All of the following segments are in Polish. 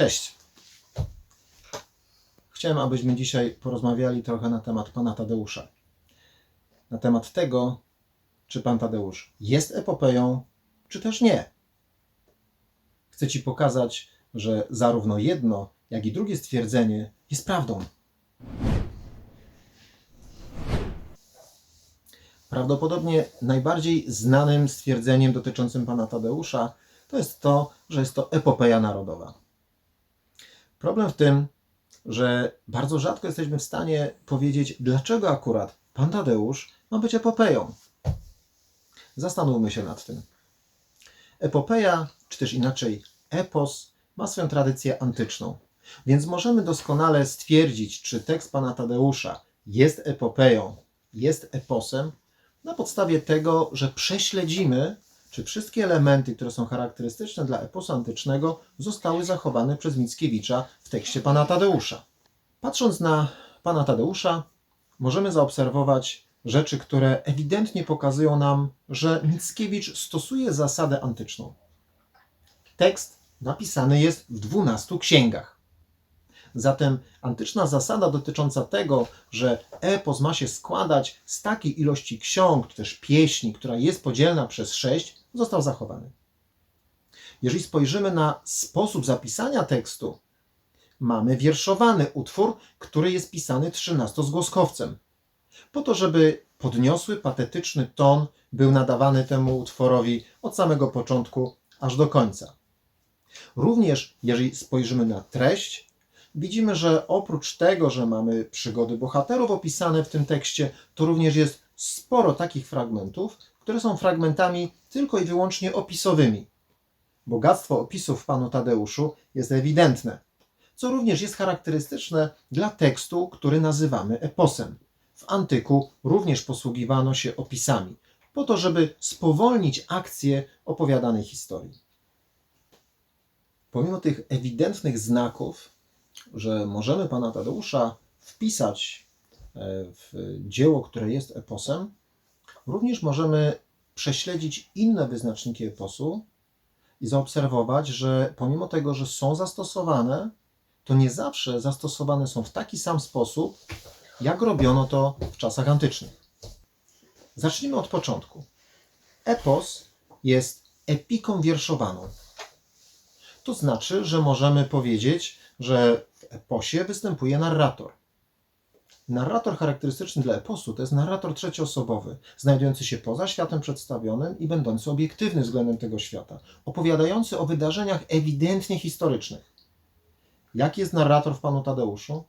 Cześć. Chciałem, abyśmy dzisiaj porozmawiali trochę na temat pana Tadeusza. Na temat tego, czy pan Tadeusz jest epopeją, czy też nie. Chcę ci pokazać, że zarówno jedno, jak i drugie stwierdzenie jest prawdą. Prawdopodobnie najbardziej znanym stwierdzeniem dotyczącym pana Tadeusza to jest to, że jest to epopeja narodowa. Problem w tym, że bardzo rzadko jesteśmy w stanie powiedzieć, dlaczego akurat pan Tadeusz ma być epopeją. Zastanówmy się nad tym. Epopeja, czy też inaczej epos, ma swoją tradycję antyczną. Więc możemy doskonale stwierdzić, czy tekst pana Tadeusza jest epopeją, jest eposem, na podstawie tego, że prześledzimy, czy wszystkie elementy, które są charakterystyczne dla eposu antycznego, zostały zachowane przez Mickiewicza w tekście pana Tadeusza. Patrząc na pana Tadeusza, możemy zaobserwować rzeczy, które ewidentnie pokazują nam, że Mickiewicz stosuje zasadę antyczną. Tekst napisany jest w dwunastu księgach. Zatem antyczna zasada dotycząca tego, że epos ma się składać z takiej ilości ksiąg, czy też pieśni, która jest podzielna przez sześć, został zachowany. Jeżeli spojrzymy na sposób zapisania tekstu, mamy wierszowany utwór, który jest pisany trzynastozgłoskowcem. Po to, żeby podniosły, patetyczny ton był nadawany temu utworowi od samego początku aż do końca. Również jeżeli spojrzymy na treść, widzimy, że oprócz tego, że mamy przygody bohaterów opisane w tym tekście, to również jest sporo takich fragmentów, które są fragmentami tylko i wyłącznie opisowymi. Bogactwo opisów w panu Tadeuszu jest ewidentne, co również jest charakterystyczne dla tekstu, który nazywamy eposem. W antyku również posługiwano się opisami, po to, żeby spowolnić akcję opowiadanej historii. Pomimo tych ewidentnych znaków, że możemy pana Tadeusza wpisać e, w dzieło, które jest eposem, również możemy prześledzić inne wyznaczniki eposu i zaobserwować, że pomimo tego, że są zastosowane, to nie zawsze zastosowane są w taki sam sposób, jak robiono to w czasach antycznych. Zacznijmy od początku. Epos jest epiką wierszowaną. To znaczy, że możemy powiedzieć, że w eposie występuje narrator. Narrator charakterystyczny dla eposu to jest narrator trzecioosobowy, znajdujący się poza światem przedstawionym i będący obiektywny względem tego świata, opowiadający o wydarzeniach ewidentnie historycznych. Jaki jest narrator w Panu Tadeuszu?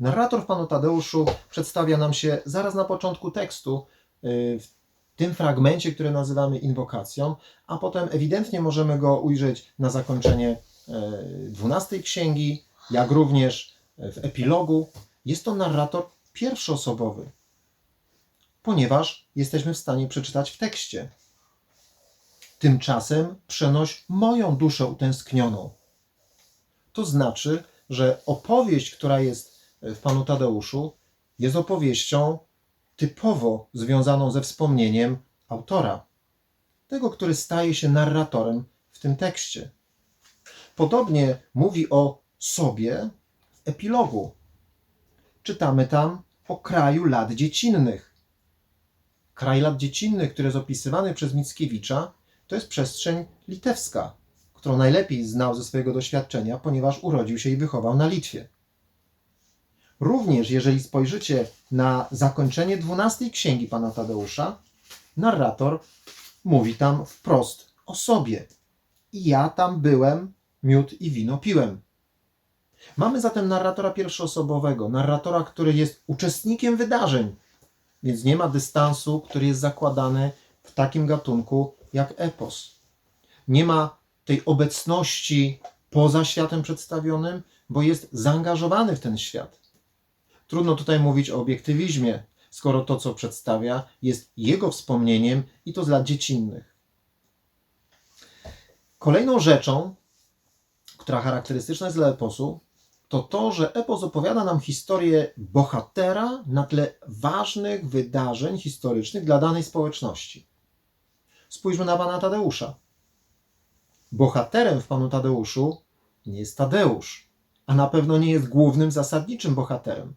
Narrator w Panu Tadeuszu przedstawia nam się zaraz na początku tekstu, yy, w tym fragmencie, który nazywamy inwokacją, a potem ewidentnie możemy go ujrzeć na zakończenie dwunastej księgi, jak również w epilogu. Jest to narrator pierwszoosobowy, ponieważ jesteśmy w stanie przeczytać w tekście. Tymczasem przenoś moją duszę utęsknioną. To znaczy, że opowieść, która jest w Panu Tadeuszu, jest opowieścią typowo związaną ze wspomnieniem autora, tego, który staje się narratorem w tym tekście. Podobnie mówi o sobie w epilogu. Czytamy tam o kraju lat dziecinnych. Kraj lat dziecinnych, który jest opisywany przez Mickiewicza, to jest przestrzeń litewska, którą najlepiej znał ze swojego doświadczenia, ponieważ urodził się i wychował na Litwie. Również, jeżeli spojrzycie na zakończenie dwunastej księgi pana Tadeusza, narrator mówi tam wprost o sobie. I ja tam byłem, miód i wino piłem. Mamy zatem narratora pierwszoosobowego, narratora, który jest uczestnikiem wydarzeń, więc nie ma dystansu, który jest zakładany w takim gatunku jak epos. Nie ma tej obecności poza światem przedstawionym, bo jest zaangażowany w ten świat. Trudno tutaj mówić o obiektywizmie, skoro to, co przedstawia, jest jego wspomnieniem i to z lat dziecinnych. Kolejną rzeczą, która charakterystyczna jest dla eposu, to to, że epos opowiada nam historię bohatera na tle ważnych wydarzeń historycznych dla danej społeczności. Spójrzmy na pana Tadeusza. Bohaterem w panu Tadeuszu nie jest Tadeusz, a na pewno nie jest głównym, zasadniczym bohaterem.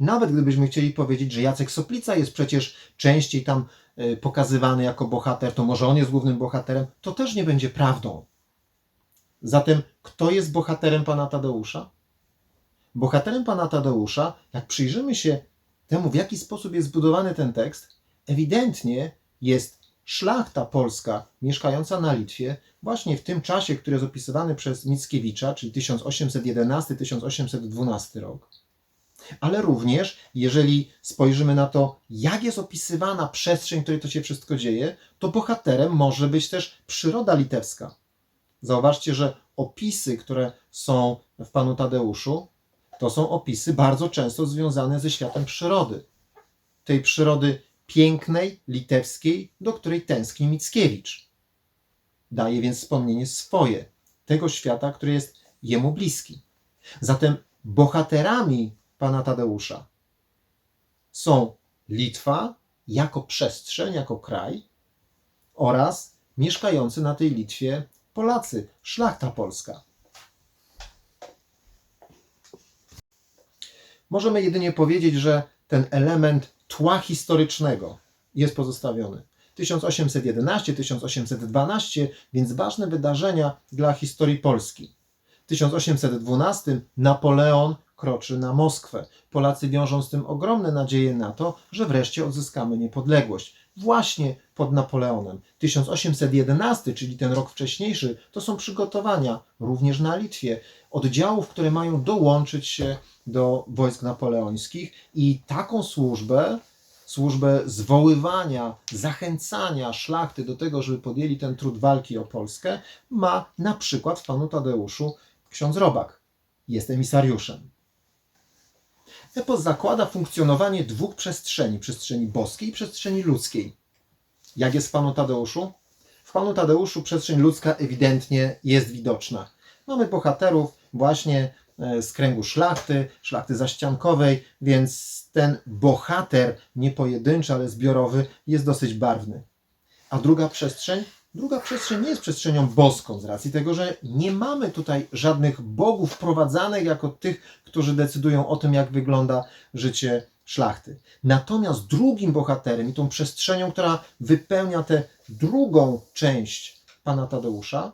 Nawet gdybyśmy chcieli powiedzieć, że Jacek Soplica jest przecież częściej tam y, pokazywany jako bohater, to może on jest głównym bohaterem, to też nie będzie prawdą. Zatem kto jest bohaterem pana Tadeusza? Bohaterem pana Tadeusza, jak przyjrzymy się temu, w jaki sposób jest zbudowany ten tekst, ewidentnie jest szlachta polska mieszkająca na Litwie, właśnie w tym czasie, który jest opisywany przez Mickiewicza, czyli 1811-1812 rok. Ale również, jeżeli spojrzymy na to, jak jest opisywana przestrzeń, w której to się wszystko dzieje, to bohaterem może być też przyroda litewska. Zauważcie, że opisy, które są w panu Tadeuszu, to są opisy bardzo często związane ze światem przyrody. Tej przyrody pięknej, litewskiej, do której tęskni Mickiewicz. Daje więc wspomnienie swoje, tego świata, który jest jemu bliski. Zatem bohaterami pana Tadeusza są Litwa jako przestrzeń, jako kraj oraz mieszkający na tej Litwie Polacy, szlachta polska. Możemy jedynie powiedzieć, że ten element tła historycznego jest pozostawiony. 1811-1812, więc ważne wydarzenia dla historii Polski. W 1812 Napoleon kroczy na Moskwę. Polacy wiążą z tym ogromne nadzieje na to, że wreszcie odzyskamy niepodległość. Właśnie pod Napoleonem. 1811, czyli ten rok wcześniejszy, to są przygotowania również na Litwie oddziałów, które mają dołączyć się do wojsk napoleońskich i taką służbę, służbę zwoływania, zachęcania szlachty do tego, żeby podjęli ten trud walki o Polskę, ma na przykład w panu Tadeuszu ksiądz Robak. Jest emisariuszem. Epos zakłada funkcjonowanie dwóch przestrzeni, przestrzeni boskiej i przestrzeni ludzkiej. Jak jest w panu Tadeuszu? W panu Tadeuszu przestrzeń ludzka ewidentnie jest widoczna. Mamy bohaterów właśnie e, z kręgu szlachty, szlachty zaściankowej, więc ten bohater, nie pojedynczy, ale zbiorowy, jest dosyć barwny. A druga przestrzeń? Druga przestrzeń nie jest przestrzenią boską, z racji tego, że nie mamy tutaj żadnych bogów wprowadzanych jako tych, którzy decydują o tym, jak wygląda życie szlachty. Natomiast drugim bohaterem i tą przestrzenią, która wypełnia tę drugą część pana Tadeusza,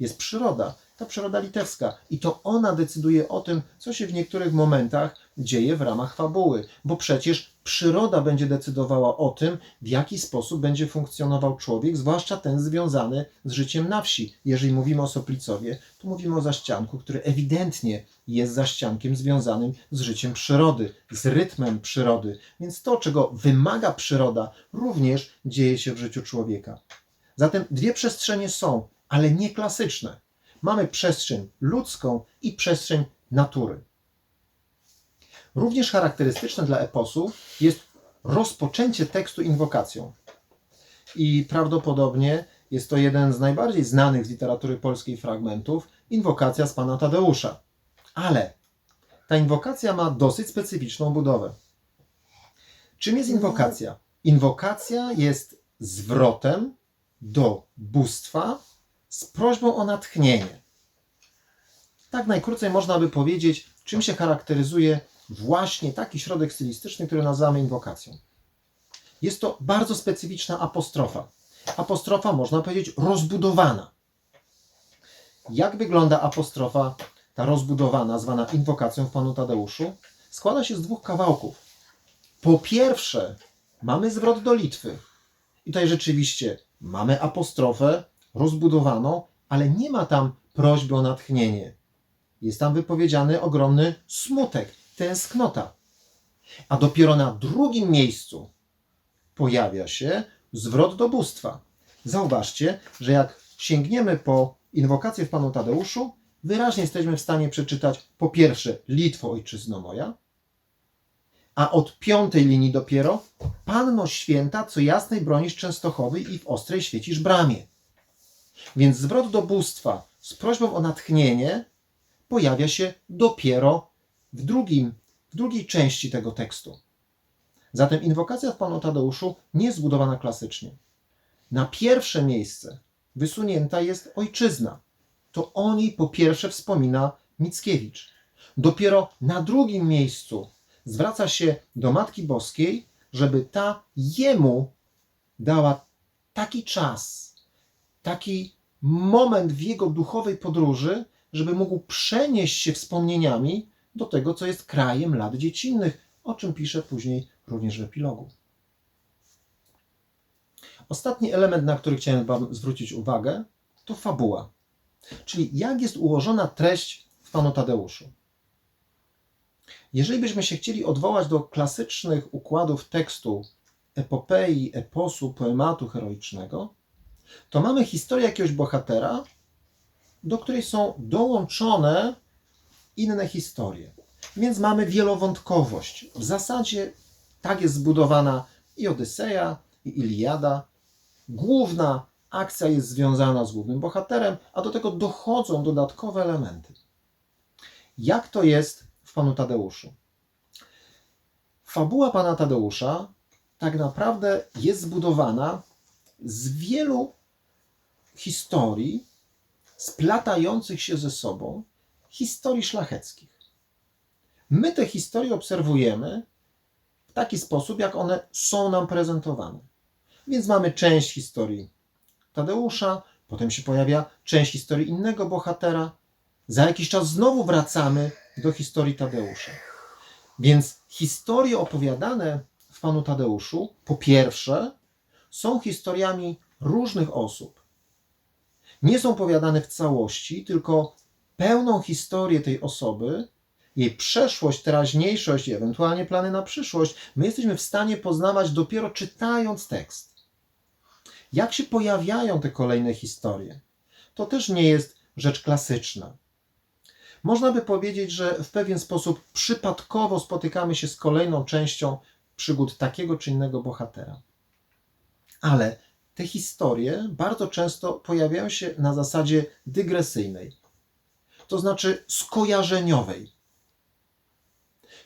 jest przyroda ta przyroda litewska. I to ona decyduje o tym, co się w niektórych momentach dzieje w ramach fabuły, bo przecież przyroda będzie decydowała o tym, w jaki sposób będzie funkcjonował człowiek, zwłaszcza ten związany z życiem na wsi. Jeżeli mówimy o Soplicowie, to mówimy o zaścianku, który ewidentnie jest zaściankiem związanym z życiem przyrody, z rytmem przyrody. Więc to, czego wymaga przyroda, również dzieje się w życiu człowieka. Zatem dwie przestrzenie są, ale nie klasyczne mamy przestrzeń ludzką i przestrzeń natury. Również charakterystyczne dla eposu jest rozpoczęcie tekstu inwokacją. I prawdopodobnie jest to jeden z najbardziej znanych z literatury polskiej fragmentów inwokacja z pana Tadeusza. Ale ta inwokacja ma dosyć specyficzną budowę. Czym jest inwokacja? Inwokacja jest zwrotem do bóstwa z prośbą o natchnienie. Tak najkrócej można by powiedzieć, czym się charakteryzuje właśnie taki środek stylistyczny, który nazywamy inwokacją. Jest to bardzo specyficzna apostrofa. Apostrofa, można powiedzieć, rozbudowana. Jak wygląda apostrofa, ta rozbudowana, zwana inwokacją w Panu Tadeuszu? Składa się z dwóch kawałków. Po pierwsze, mamy zwrot do Litwy. I tutaj rzeczywiście mamy apostrofę, rozbudowaną, ale nie ma tam prośby o natchnienie. Jest tam wypowiedziany ogromny smutek, tęsknota. A dopiero na drugim miejscu pojawia się zwrot do bóstwa. Zauważcie, że jak sięgniemy po inwokację w Panu Tadeuszu, wyraźnie jesteśmy w stanie przeczytać po pierwsze Litwo Ojczyzno moja, a od piątej linii dopiero Panno Święta, co jasnej bronisz Częstochowy i w ostrej świecisz bramie. Więc zwrot do bóstwa z prośbą o natchnienie pojawia się dopiero w, drugim, w drugiej części tego tekstu. Zatem inwokacja w Panu Tadeuszu nie jest zbudowana klasycznie. Na pierwsze miejsce wysunięta jest ojczyzna. to o niej po pierwsze wspomina Mickiewicz. Dopiero na drugim miejscu zwraca się do Matki Boskiej, żeby ta jemu dała taki czas, taki moment w jego duchowej podróży, żeby mógł przenieść się wspomnieniami do tego, co jest krajem lat dziecinnych, o czym pisze później również w epilogu. Ostatni element, na który chciałem Wam zwrócić uwagę, to fabuła. Czyli jak jest ułożona treść w Panu Tadeuszu. Jeżeli byśmy się chcieli odwołać do klasycznych układów tekstu epopei, eposu, poematu heroicznego, to mamy historię jakiegoś bohatera, do której są dołączone inne historie. Więc mamy wielowątkowość. W zasadzie tak jest zbudowana i Odyseja, i Iliada. Główna akcja jest związana z głównym bohaterem, a do tego dochodzą dodatkowe elementy. Jak to jest w Panu Tadeuszu? Fabuła Pana Tadeusza tak naprawdę jest zbudowana z wielu historii splatających się ze sobą, historii szlacheckich. My te historie obserwujemy w taki sposób, jak one są nam prezentowane. Więc mamy część historii Tadeusza, potem się pojawia część historii innego bohatera. Za jakiś czas znowu wracamy do historii Tadeusza. Więc historie opowiadane w Panu Tadeuszu, po pierwsze, są historiami różnych osób. Nie są opowiadane w całości, tylko pełną historię tej osoby, jej przeszłość, teraźniejszość i ewentualnie plany na przyszłość, my jesteśmy w stanie poznawać dopiero czytając tekst. Jak się pojawiają te kolejne historie? To też nie jest rzecz klasyczna. Można by powiedzieć, że w pewien sposób przypadkowo spotykamy się z kolejną częścią przygód takiego czy innego bohatera. Ale te historie bardzo często pojawiają się na zasadzie dygresyjnej, to znaczy skojarzeniowej.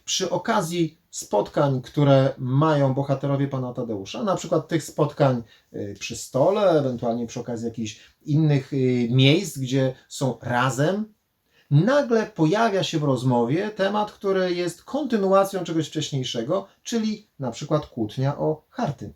Przy okazji spotkań, które mają bohaterowie pana Tadeusza, na przykład tych spotkań y, przy stole, ewentualnie przy okazji jakichś innych y, miejsc, gdzie są razem, nagle pojawia się w rozmowie temat, który jest kontynuacją czegoś wcześniejszego, czyli na przykład kłótnia o harty.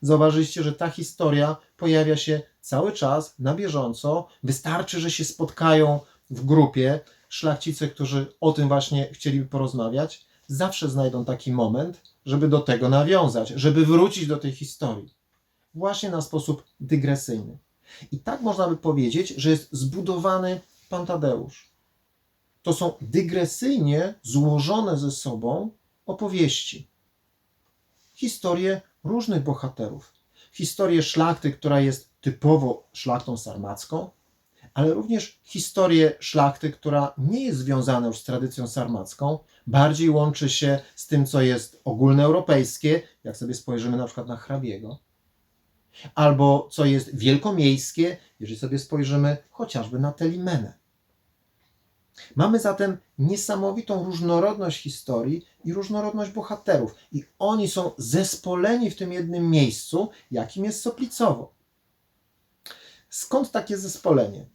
Zauważyliście, że ta historia pojawia się cały czas, na bieżąco. Wystarczy, że się spotkają w grupie szlachcice, którzy o tym właśnie chcieliby porozmawiać, zawsze znajdą taki moment, żeby do tego nawiązać, żeby wrócić do tej historii. Właśnie na sposób dygresyjny. I tak można by powiedzieć, że jest zbudowany Pan Tadeusz. To są dygresyjnie złożone ze sobą opowieści. Historie różnych bohaterów. Historię szlachty, która jest typowo szlachtą sarmacką, ale również historię szlachty, która nie jest związana już z tradycją sarmacką, bardziej łączy się z tym, co jest ogólnoeuropejskie, jak sobie spojrzymy na przykład na hrabiego, albo co jest wielkomiejskie, jeżeli sobie spojrzymy chociażby na Telimenę. Mamy zatem niesamowitą różnorodność historii i różnorodność bohaterów, i oni są zespoleni w tym jednym miejscu, jakim jest Soplicowo. Skąd takie zespolenie?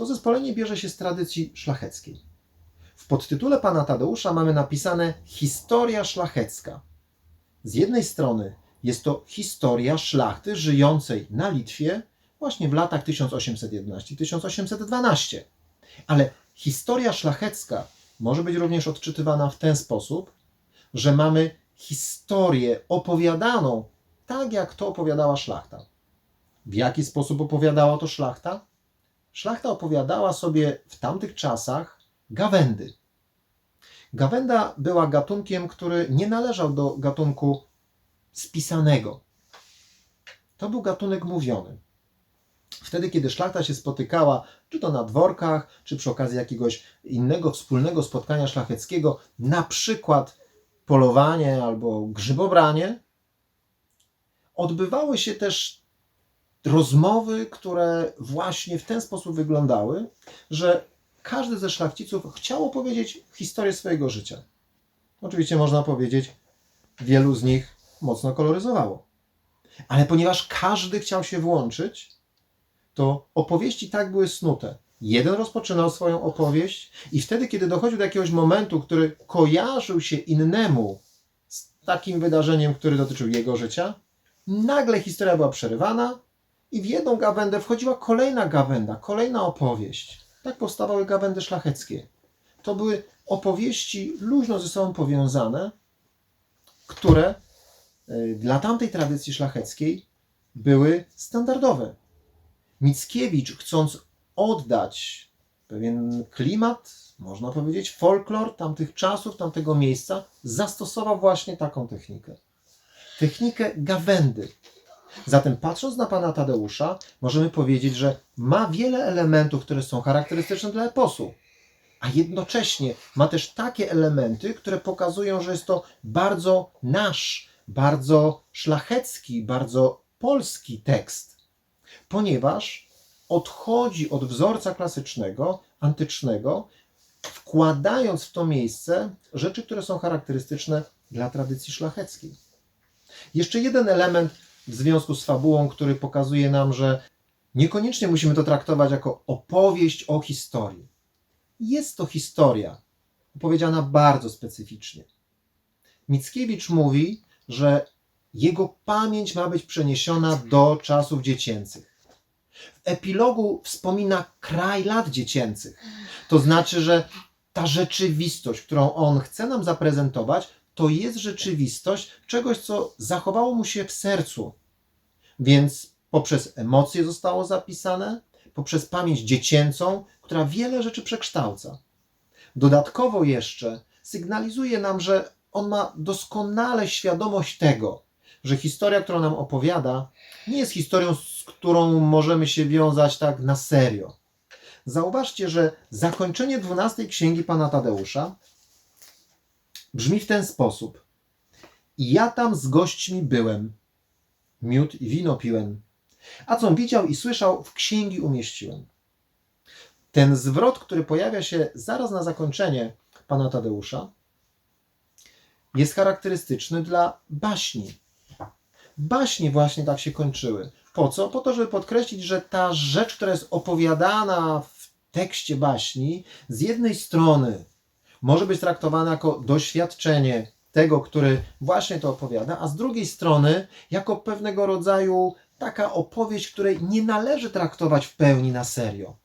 To zespolenie bierze się z tradycji szlacheckiej. W podtytule pana Tadeusza mamy napisane Historia szlachecka. Z jednej strony jest to historia szlachty żyjącej na Litwie właśnie w latach 1811-1812. Ale historia szlachecka może być również odczytywana w ten sposób, że mamy historię opowiadaną tak, jak to opowiadała szlachta. W jaki sposób opowiadała to szlachta? Szlachta opowiadała sobie w tamtych czasach gawędy. Gawenda była gatunkiem, który nie należał do gatunku spisanego. To był gatunek mówiony. Wtedy, kiedy szlachta się spotykała, czy to na dworkach, czy przy okazji jakiegoś innego wspólnego spotkania szlacheckiego, na przykład polowanie albo grzybobranie, odbywały się też rozmowy, które właśnie w ten sposób wyglądały, że każdy ze szlachciców chciał opowiedzieć historię swojego życia. Oczywiście można powiedzieć, wielu z nich mocno koloryzowało. Ale ponieważ każdy chciał się włączyć, to opowieści tak były snute. Jeden rozpoczynał swoją opowieść i wtedy, kiedy dochodził do jakiegoś momentu, który kojarzył się innemu z takim wydarzeniem, które dotyczył jego życia, nagle historia była przerywana i w jedną gawędę wchodziła kolejna gawęda, kolejna opowieść. Tak powstawały gawędy szlacheckie. To były opowieści luźno ze sobą powiązane, które y, dla tamtej tradycji szlacheckiej były standardowe. Mickiewicz, chcąc oddać pewien klimat, można powiedzieć, folklor tamtych czasów, tamtego miejsca, zastosował właśnie taką technikę. Technikę gawędy. Zatem patrząc na pana Tadeusza, możemy powiedzieć, że ma wiele elementów, które są charakterystyczne dla eposu, a jednocześnie ma też takie elementy, które pokazują, że jest to bardzo nasz, bardzo szlachecki, bardzo polski tekst, ponieważ odchodzi od wzorca klasycznego, antycznego, wkładając w to miejsce rzeczy, które są charakterystyczne dla tradycji szlacheckiej. Jeszcze jeden element w związku z fabułą, który pokazuje nam, że niekoniecznie musimy to traktować jako opowieść o historii. Jest to historia, opowiedziana bardzo specyficznie. Mickiewicz mówi, że jego pamięć ma być przeniesiona do czasów dziecięcych. W epilogu wspomina kraj lat dziecięcych. To znaczy, że ta rzeczywistość, którą on chce nam zaprezentować, to jest rzeczywistość czegoś, co zachowało mu się w sercu. Więc poprzez emocje zostało zapisane, poprzez pamięć dziecięcą, która wiele rzeczy przekształca. Dodatkowo jeszcze sygnalizuje nam, że on ma doskonale świadomość tego, że historia, którą nam opowiada, nie jest historią, z którą możemy się wiązać tak na serio. Zauważcie, że zakończenie 12 księgi pana Tadeusza brzmi w ten sposób. Ja tam z gośćmi byłem, miód i wino piłem, a co widział i słyszał, w księgi umieściłem. Ten zwrot, który pojawia się zaraz na zakończenie pana Tadeusza, jest charakterystyczny dla baśni. Baśnie właśnie tak się kończyły. Po co? Po to, żeby podkreślić, że ta rzecz, która jest opowiadana w tekście baśni, z jednej strony może być traktowana jako doświadczenie tego, który właśnie to opowiada, a z drugiej strony jako pewnego rodzaju taka opowieść, której nie należy traktować w pełni na serio.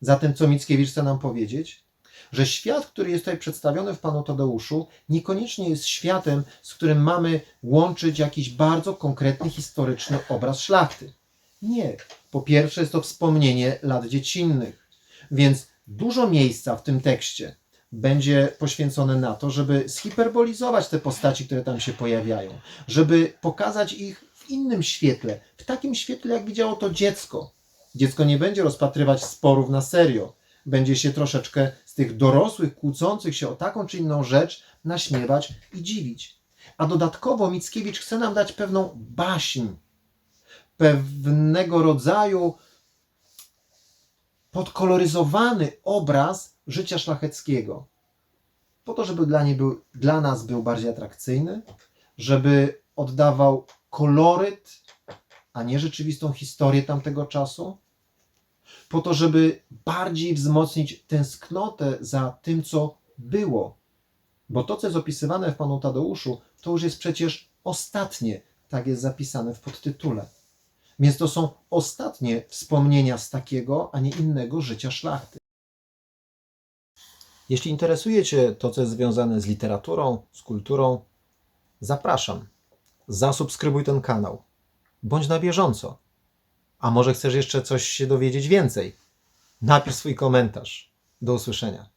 Zatem, co Mickiewicz chce nam powiedzieć? Że świat, który jest tutaj przedstawiony w Panu Tadeuszu, niekoniecznie jest światem, z którym mamy łączyć jakiś bardzo konkretny historyczny obraz szlachty. Nie. Po pierwsze, jest to wspomnienie lat dziecinnych, więc dużo miejsca w tym tekście będzie poświęcone na to, żeby zhiperbolizować te postaci, które tam się pojawiają, żeby pokazać ich w innym świetle, w takim świetle, jak widziało to dziecko. Dziecko nie będzie rozpatrywać sporów na serio, będzie się troszeczkę z tych dorosłych, kłócących się o taką czy inną rzecz naśmiewać i dziwić. A dodatkowo Mickiewicz chce nam dać pewną baśń, pewnego rodzaju podkoloryzowany obraz życia szlacheckiego. Po to, żeby dla, nie był, dla nas był bardziej atrakcyjny, żeby oddawał koloryt, a nie rzeczywistą historię tamtego czasu, po to, żeby bardziej wzmocnić tęsknotę za tym, co było. Bo to, co jest opisywane w Panu Tadeuszu, to już jest przecież ostatnie, tak jest zapisane w podtytule. Więc to są ostatnie wspomnienia z takiego, a nie innego życia szlachty. Jeśli interesuje Cię to, co jest związane z literaturą, z kulturą, zapraszam. Zasubskrybuj ten kanał. Bądź na bieżąco. A może chcesz jeszcze coś się dowiedzieć więcej? Napisz swój komentarz. Do usłyszenia.